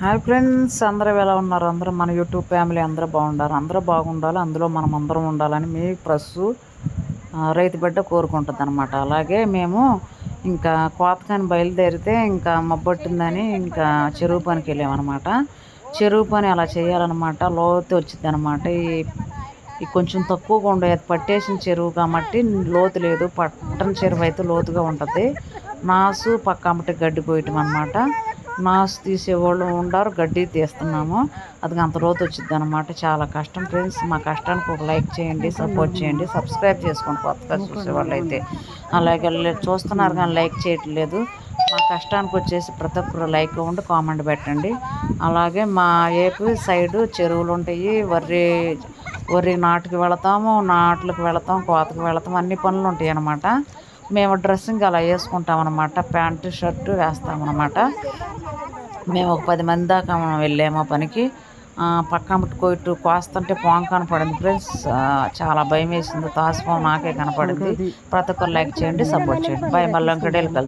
Hi friends అందరూ ఎలా ఉన్నారు? అందరూ మన యూట్యూబ్ ఫ్యామిలీ అందరూ బాగుండాలి? అందరూ బాగుండాలి? అందులో మనం అందరం ఉండాలని మీ ప్రస్సు రైతు బిడ్డ కోరుకుంటుంది అనమాట అలాగే మేము ఇంకా కోతకాని బయలుదేరితే ఇంకా మబ్బొట్టిందని ఇంకా చెరువు పనికి వెళ్ళామన్నమాట. చెరువు పని అలా చేయాలన్నమాట. లోతు వచ్చింది అనమాట ఈ కొంచెం తక్కువగా ఉండే పట్టేసిన చెరువు కాబట్టి లోతు లేదు. పట్టణ చెరువు అయితే లోతుగా ఉంటుంది. నాసు పక్క గడ్డి పోయటం అనమాట మాస్ తీసేవాళ్ళు ఉండరు గడ్డి తీస్తున్నాము. అది అంత రోజు వచ్చింది అనమాట చాలా కష్టం. ఫ్రెండ్స్ మా కష్టానికి ఒక లైక్ చేయండి సపోర్ట్ చేయండి సబ్స్క్రైబ్ చేసుకోండి కొత్తగా చూసేవాళ్ళు అయితే అలాగే చూస్తున్నారు కానీ లైక్ చేయట్లేదు. మా కష్టానికి వచ్చేసి ప్రతి ఒక్కరు లైక్ ఉండి కామెంట్ పెట్టండి. అలాగే మా ఏపీ సైడు చెరువులు ఉంటాయి వరి వరి నాటుకి వెళతాము నాట్లకు వెళతాం కోతకు వెళతాం అన్ని పనులు ఉంటాయి అన్నమాట మేము డ్రెస్సింగ్ అలా వేసుకుంటాం అనమాట ప్యాంటు షర్టు వేస్తామన్నమాట మేము ఒక పది మంది దాకా మనం వెళ్ళాము పనికి. పక్కన కొట్టు కోస్తుంటే పాము కనపడింది ఫ్రెండ్స్. చాలా భయం వేసింది. తాసుపాము నాకే కనపడింది. ప్రతి ఒక్కరు లైక్ చేయండి సపోర్ట్ చేయండి. బాయ్ మళ్ళీ ఇంకడేళ్ళు